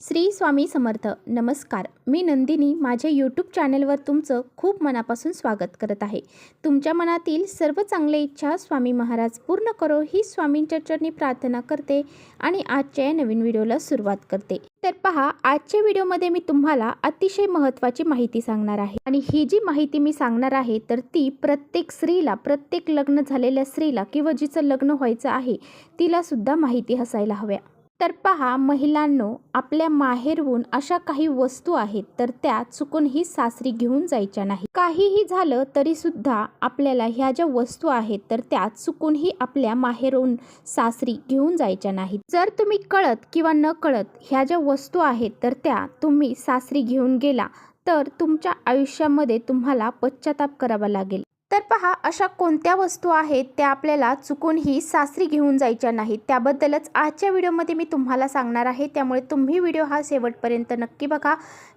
श्री स्वामी समर्थ. नमस्कार. मी नंदिनी. माझ्या यूट्यूब चॅनलवर तुमचं खूप मनापासून स्वागत करत आहे. तुमच्या मनातील सर्व चांगल्या इच्छा स्वामी महाराज पूर्ण करो ही स्वामींच्या चरणी प्रार्थना करते आणि आजच्या या नवीन व्हिडिओला सुरुवात करते. तर पहा आजच्या व्हिडिओमध्ये मी तुम्हाला अतिशय महत्त्वाची माहिती सांगणार आहे. आणि ही जी माहिती मी सांगणार आहे तर ती प्रत्येक स्त्रीला प्रत्येक लग्न झालेल्या स्त्रीला किंवा जिचं लग्न व्हायचं आहे तिलासुद्धा माहिती असायला हव्या. तर पहा महिलांनो आपल्या माहेरहून अशा काही वस्तू आहेत तर त्या चुकूनही सासरी घेऊन जायच्या नाही काहीही झालं तरी सुद्धा आपल्याला ह्या ज्या वस्तू आहेत तर त्या चुकूनही आपल्या माहेरहून सासरी घेऊन जायच्या नाहीत. जर तुम्ही कळत किंवा न कळत ह्या ज्या वस्तू आहेत तर त्या तुम्ही सासरी घेऊन गेला तर तुमच्या आयुष्यामध्ये तुम्हाला पश्चाताप करावा लागेल. तर पहा अशा कोणत्या वस्तू आहेत त्या आपल्याला चुकूनही सासरी घेऊन जायच्या नाहीत? त्याबद्दलच आजच्या व्हिडिओमध्ये मी तुम्हाला सांगणार आहे. त्यामुळे तुम्ही व्हिडिओ हा शेवटपर्यंत नक्की बघा.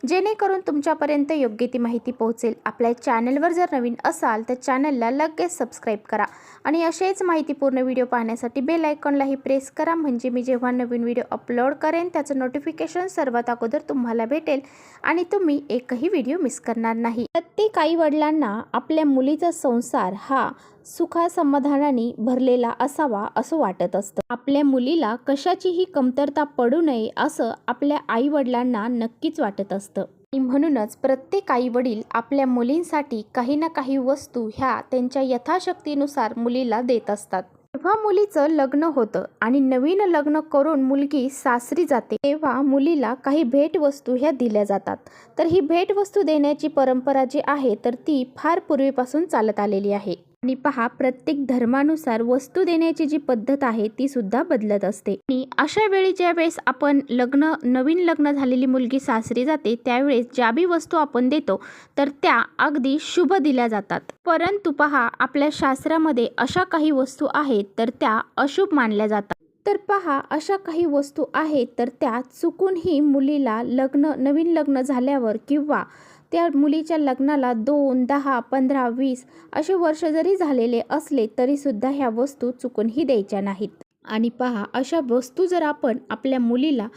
जेणेकरून तुमच्यापर्यंत योग्य ती माहिती पोहोचेल. आपल्या चॅनलवर जर नवीन असाल तर चॅनलला लगेच सबस्क्राईब करा. आणि असेच माहितीपूर्ण व्हिडिओ पाहण्यासाठी बेल आयकॉनलाही प्रेस करा. म्हणजे मी जेव्हा नवीन व्हिडिओ अपलोड करेन त्याचं नोटिफिकेशन सर्वात अगोदर तुम्हाला भेटेल. आणि तुम्ही एकही व्हिडिओ मिस करणार नाही. प्रत्येक आई वडिलांना आपल्या मुलीचं संसार हा सुखासमाधानाने भरलेला असावा असं वाटत असतं. आपल्या मुलीला कशाचीही कमतरता पडू नये असं आपल्या आई वडिलांना नक्कीच वाटत असतं. आणि म्हणूनच प्रत्येक आई वडील आपल्या मुलींसाठी काही ना काही वस्तू ह्या त्यांच्या यथाशक्तीनुसार मुलीला देत असतात. जेव्हा मुलीचं लग्न होतं आणि नवीन लग्न करून मुलगी सासरी जाते तेव्हा मुलीला काही भेटवस्तू ह्या दिल्या जातात. तर ही भेटवस्तू देण्याची परंपरा जी आहे तर ती फार पूर्वीपासून चालत आलेली आहे. आणि पहा प्रत्येक धर्मानुसार वस्तू देण्याची जी पद्धत आहे ती सुद्धा बदलत असते. आणि अशा वेळी ज्या वेळेस आपण लग्न नवीन लग्न झालेली मुलगी सासरी जाते त्यावेळेस ज्या बी वस्तू आपण देतो तर त्या अगदी शुभ दिल्या जातात. परंतु पहा आपल्या शास्त्रामध्ये अशा काही वस्तू आहेत तर त्या अशुभ मानल्या जातात. तर पहा अशा काही वस्तू आहेत तर त्या चुकूनही मुलीला लग्न नवीन लग्न झाल्यावर किंवा त्या मुलीच्या लग्नाला दोन दहा पंधरा वीस असे वर्ष जरी झालेले असले तरीसुद्धा ह्या वस्तू चुकूनही द्यायच्या नाहीत. आणि पहा अशा वस्तू जर आपण आपल्या मुलीला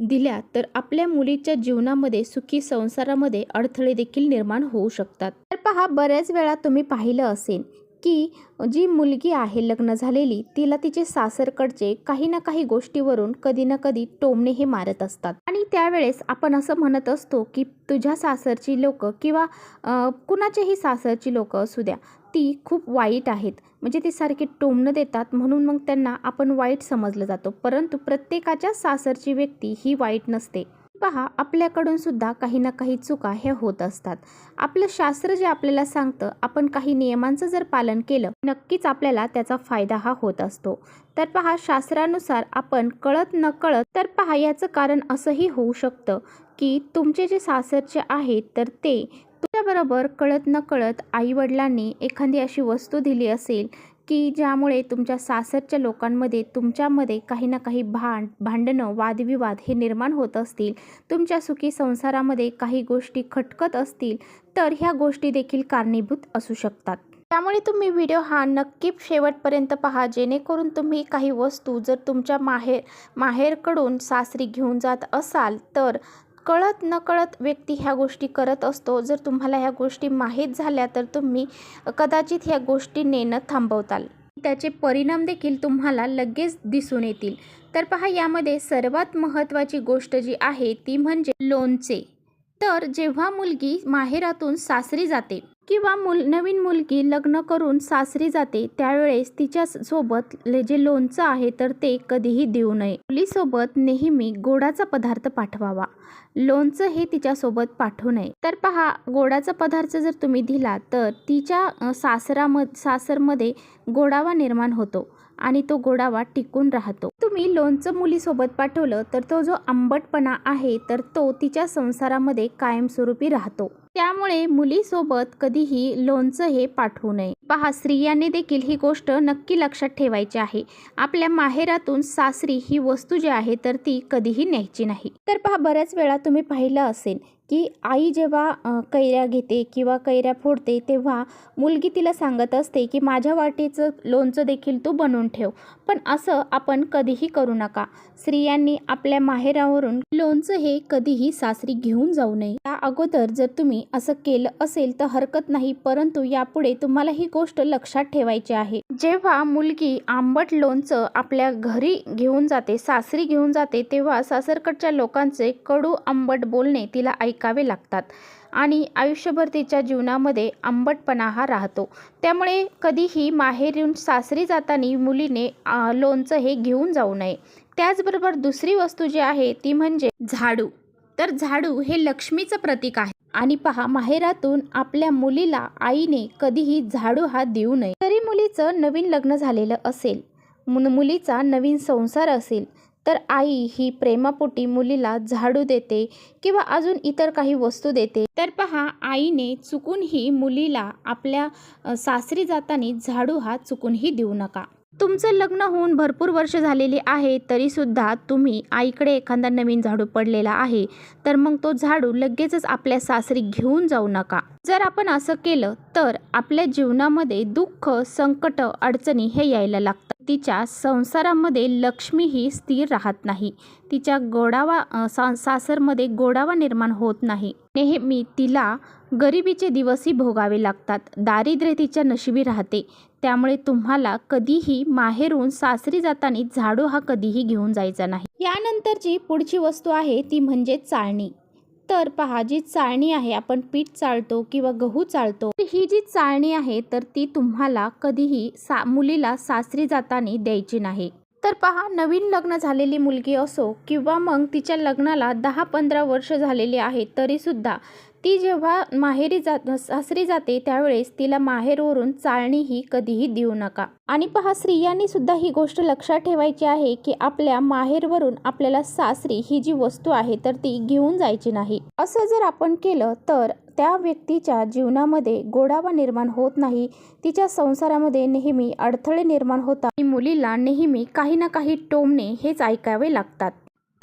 दिल्या तर आपल्या मुलीच्या जीवनामध्ये सुखी संसारामध्ये अडथळे देखील निर्माण होऊ शकतात. तर पहा बऱ्याच वेळा तुम्ही पाहिलं असेल की जी मुलगी आहे लग्न झालेली तिला तिचे सासरकडचे काही ना काही गोष्टीवरून कधी ना कधी टोमणे हे मारत असतात. आणि त्यावेळेस आपण असं म्हणत असतो की तुझ्या सासरची लोक किंवा कुणाचेही कुणाच्याही सासरची लोक असू द्या ती खूप वाईट आहेत. म्हणजे ती सारखी टोमणं देतात म्हणून मग त्यांना आपण वाईट समजलं जातो. परंतु प्रत्येकाच्या सासरची व्यक्ती ही वाईट नसते. पहा आपल्याकडून सुद्धा काही ना काही चुका ह्या होत असतात. आपलं शास्त्र जे आपल्याला सांगतं आपण काही नियमांचं जर पालन केलं नक्कीच आपल्याला त्याचा फायदा हा होत असतो. तर पहा शास्त्रानुसार आपण कळत न कळत तर पहा याचं कारण असंही होऊ शकतं की तुमचे जे सासरचे आहेत तर ते तुझ्याबरोबर कळत न कळत आईवडिलांनी एखादी अशी वस्तू दिली असेल की ज्यामुळे तुमच्या सासरच्या लोकांमध्ये तुमच्यामध्ये काही ना काही भांड भांडणं वादविवाद हे निर्माण होत असतील. तुमच्या सुखी संसारामध्ये काही गोष्टी खटकत असतील तर ह्या गोष्टी देखील कारणीभूत असू शकतात. त्यामुळे तुम्ही व्हिडिओ हा नक्की शेवटपर्यंत पहा जेणेकरून तुम्ही काही वस्तू जर तुमच्या माहेर माहेरकडून सासरी घेऊन जात असाल तर कळत नकळत व्यक्ती ह्या गोष्टी करत असतो. जर तुम्हाला ह्या गोष्टी माहीत झाल्या तर तुम्ही कदाचित ह्या गोष्टी नेणं थांबवताल. त्याचे परिणाम देखील तुम्हाला लगेच दिसून येतील. तर पहा यामध्ये सर्वात महत्त्वाची गोष्ट जी आहे ती म्हणजे लोणचे. तर जेव्हा मुलगी माहेरातून सासरी जाते किंवा मुल नवीन मुलगी लग्न करून सासरी जाते त्यावेळेस तिच्या सोबत ले- जे लोणचं आहे तर ते कधीही देऊ नये. मुलीसोबत नेहमी गोडाचा पदार्थ पाठवावा. लोणचं हे तिच्यासोबत पाठवू नये. तर पहा गोडाचा पदार्थ जर तुम्ही दिला तर तिच्या सासराम सासरमध्ये गोडावा निर्माण होतो आणि तो गोडावा टिकून राहतो. तुम्ही लोणचं मुलीसोबत पाठवलं तर तो जो आंबटपणा आहे तर तो तिच्या संसारामध्ये कायमस्वरूपी राहतो. त्यामुळे मुलीसोबत कधीही लोणचं हे पाठवू नये. पहा स्त्रियांनी देखील ही गोष्ट नक्की लक्षात ठेवायची आहे. आपल्या माहेरातून सासरी ही वस्तू जी आहे तर ती कधीही न्यायची नाही. तर पहा बऱ्याच वेळा तुम्ही पाहिलं असेल की आई जेव्हा कैऱ्या घेते किंवा कैऱ्या फोडते तेव्हा मुलगी तिला सांगत असते की माझ्या वाटेचं लोणचं देखील तू बनवून ठेव पण असं आपण कधीही करू नका. स्त्रियांनी आपल्या माहेरावरून लोणचं हे कधीही सासरी घेऊन जाऊ नये. त्या अगोदर जर तुम्ही असं केलं असेल तर हरकत नाही परंतु यापुढे तुम्हाला ही गोष्ट लक्षात ठेवायची आहे. जेव्हा मुलगी आंबट लोणचं आपल्या घरी घेऊन जाते सासरी घेऊन जाते तेव्हा सासरकडच्या लोकांचे कडू आंबट बोलणे तिला ऐक ऐकावे लागतात. आणि आयुष्यभर तिच्या जीवनामध्ये आंबटपणा हा राहतो. त्यामुळे कधीही माहेरून सासरी जाताना मुलीने लोणचं हे घेऊन जाऊ नये. त्याचबरोबर दुसरी वस्तू जी आहे ती म्हणजे झाडू. तर झाडू हे लक्ष्मीचं प्रतीक आहे. आणि पहा माहेरातून आपल्या मुलीला आईने कधीही झाडू हा देऊ नये. तरी मुलीचं नवीन लग्न झालेलं असेल मुलीचा नवीन संसार असेल तर आई ही प्रेमापोटी मुलीला झाडू देते किंवा अजून इतर काही वस्तू देते. तर पहा आईने चुकूनही मुलीला आपल्या सासरी जाताना झाडू हा चुकूनही देऊ नका. तुमचं लग्न होऊन भरपूर वर्ष झालेली आहे तरीसुद्धा तुम्ही आईकडे एखादा नवीन झाडू पडलेला आहे तर मग तो झाडू लगेचच आपल्या सासरी घेऊन जाऊ नका. जर आपण असं केलं तर आपल्या जीवनामध्ये दुःख संकट अडचणी हे यायला लागतात. तिच्या संसारामध्ये लक्ष्मी ही स्थिर राहत नाही. तिच्या गोडावा सा सासरमध्ये गोडावा निर्माण होत नाही. नेहमी तिला गरिबीचे दिवसही भोगावे लागतात. दारिद्र्य तिच्या नशिबी राहते. त्यामुळे तुम्हाला कधीही माहेरून सासरी जाताना झाडू हा कधीही घेऊन जायचा नाही. यानंतरची पुढची वस्तू आहे ती म्हणजे चाळणी. तर पहा जी चाळणी आहे आपण पीठ चाळतो किंवा गहू चाळतो ही जी चाळणी आहे तर ती तुम्हाला कधीही सा मुलीला सासरी जाताना द्यायची नाही. तर पहा नवीन लग्न झालेली मुलगी असो किंवा मग तिच्या लग्नाला दहा पंधरा वर्ष झालेली आहे तरीसुद्धा ती जेव्हा माहेरी जात सासरी जाते त्यावेळेस तिला माहेरवरून चाळणीही कधीही देऊ नका. आणि पहा स्त्रियांनी सुद्धा ही गोष्ट लक्षात ठेवायची आहे की आपल्या माहेरवरून आपल्याला सासरी ही जी वस्तू आहे तर ती घेऊन जायची नाही. असं जर आपण केलं तर त्या व्यक्तीच्या जीवनामध्ये गोडावा निर्माण होत नाही. तिच्या संसारामध्ये नेहमी अडथळे निर्माण होतात. आणि मुलीला नेहमी काही ना काही टोमणे हेच ऐकावे लागतात.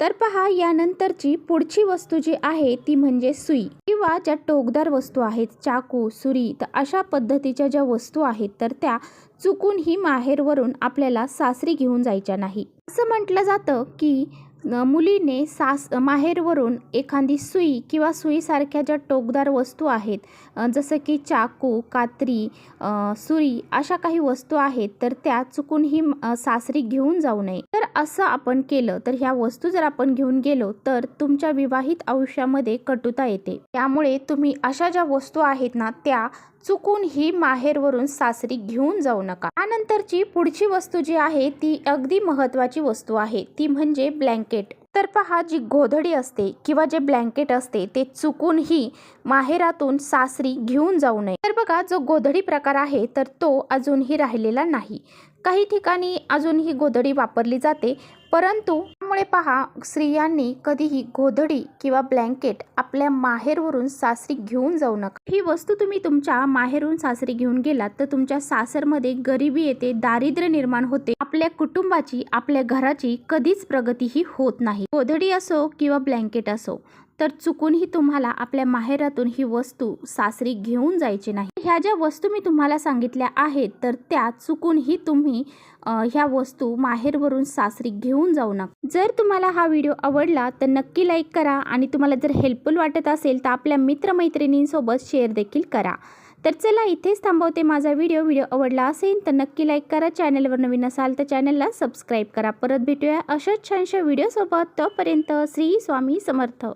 तर पहा यानंतरची पुढची वस्तू जी आहे ती म्हणजे सुई. किंवा ज्या टोकदार वस्तू आहेत चाकू सुरी तर अशा पद्धतीच्या ज्या वस्तू आहेत तर त्या चुकूनही माहेरवरून आपल्याला सासरी घेऊन जायच्या नाही. असं म्हटलं जातं की मुलीने सास माहेरवरून एखादी सुई किंवा सुईसारख्या ज्या टोकदार वस्तू आहेत जसं की चाकू कात्री सुरी अशा काही वस्तू आहेत तर त्या चुकूनही सासरी घेऊन जाऊ नये. तर असं आपण केलं तर ह्या वस्तू जर आपण घेऊन गेलो तर तुमच्या विवाहित आयुष्यामध्ये कटुता येते. त्यामुळे तुम्ही अशा ज्या वस्तू आहेत ना त्या चुकून ही माहेरवरून सासरी घेऊन जाऊ नका. त्यानंतरची पुढची वस्तू जी आहे ती अगदी महत्त्वाची वस्तू आहे. ती म्हणजे ब्लँकेट. तर पहा जी गोधडी असते किंवा जे ब्लँकेट असते ते चुकूनही माहेरातून सासरी घेऊन जाऊ नये. तर बघा जो गोधडी प्रकार आहे तर तो अजूनही राहिलेला नाही. काही ठिकाणी अजूनही गोधडी वापरली जाते परंतु त्यामुळे पहा स्त्रियांनी कधीही गोधडी किंवा ब्लँकेट आपल्या माहेरवरून सासरी घेऊन जाऊ नका. ही वस्तू तुम्ही तुमच्या माहेरून सासरी घेऊन गेलात तर तुमच्या सासरमध्ये गरिबी येते दारिद्र्य निर्माण होते. आपल्या कुटुंबाची आपल्या घराची कधीच प्रगतीही होत नाही. गोधडी असो किंवा ब्लँकेट असो तर चुकूनही तुम्हाला आपल्या माहेरातून ही वस्तू सासरी घेऊन जायची नाही. ह्या ज्या वस्तू मी तुम्हाला सांगितल्या आहेत तर त्या चुकूनही तुम्ही ह्या वस्तू माहेरवरून सासरी घेऊन जाऊ नका. जर तुम्हाला हा व्हिडिओ आवडला तर नक्की लाईक करा आणि तुम्हाला जर हेल्पफुल वाटत असेल तर आपल्या मित्रमैत्रिणींसोबत शेअर देखील करा. तर चला इथेच थांबवते माझा व्हिडिओ. व्हिडिओ आवडला असेल तर नक्की लाईक करा. चॅनलवर नवीन असाल तर चॅनलला सबस्क्राईब करा. परत भेटूया अशाच छानशा व्हिडिओसोबत. तोपर्यंत श्री स्वामी समर्थ.